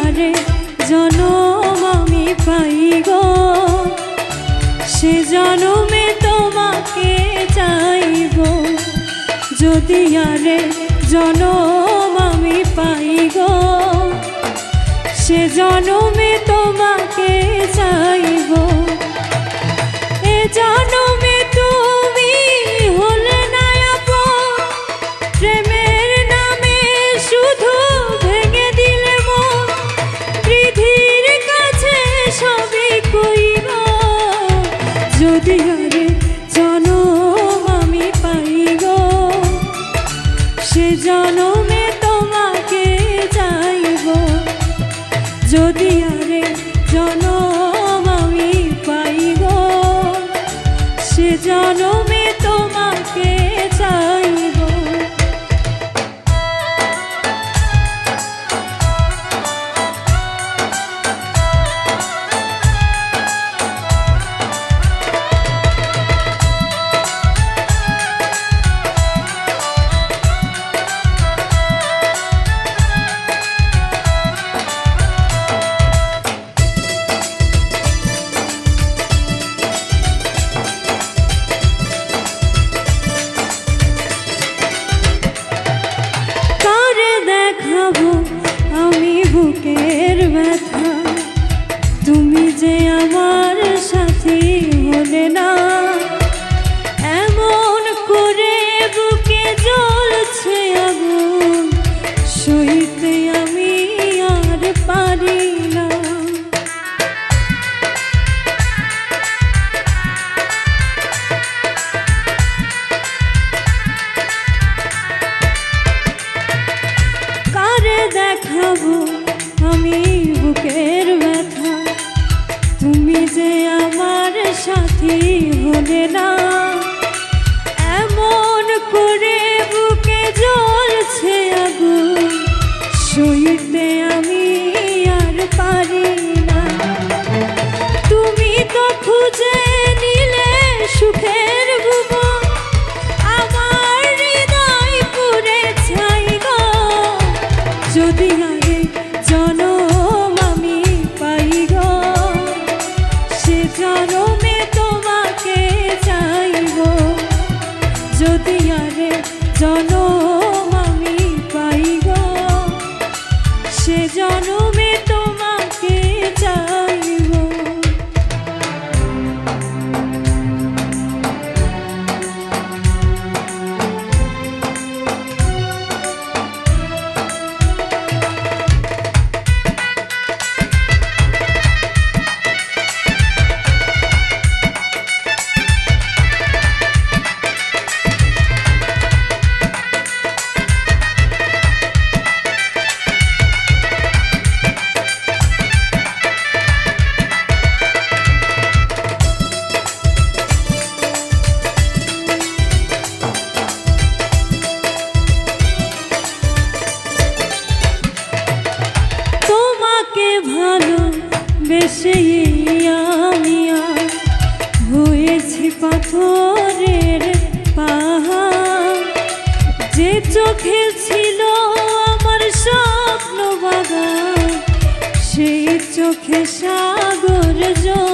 যারে জনম আমি পাই গো। সে জনমে তোমাকে চাইব যদি আরে জনম আমি পাই গো, সে জনমে তোমাকে চাই যদি আরে জনম আমি পাইব সে জনম না সাথী হলে না। ঘেসাগর জল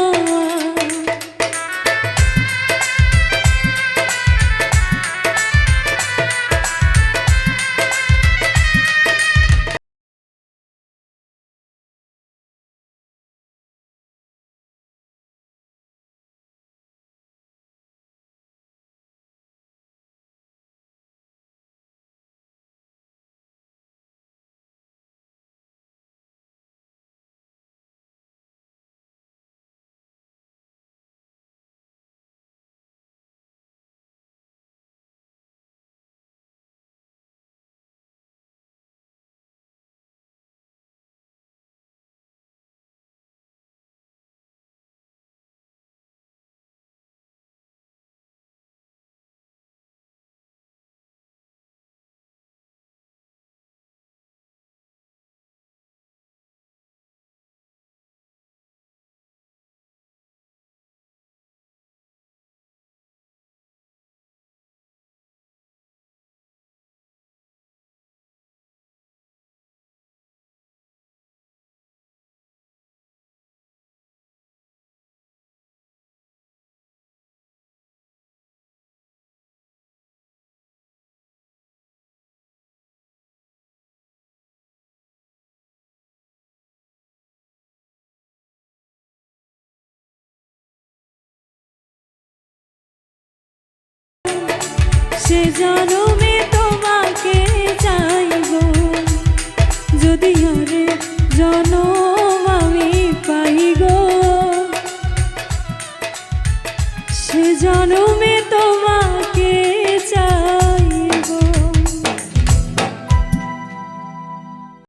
সে জনমে তোমাকে চাইব। যদি আরে জনম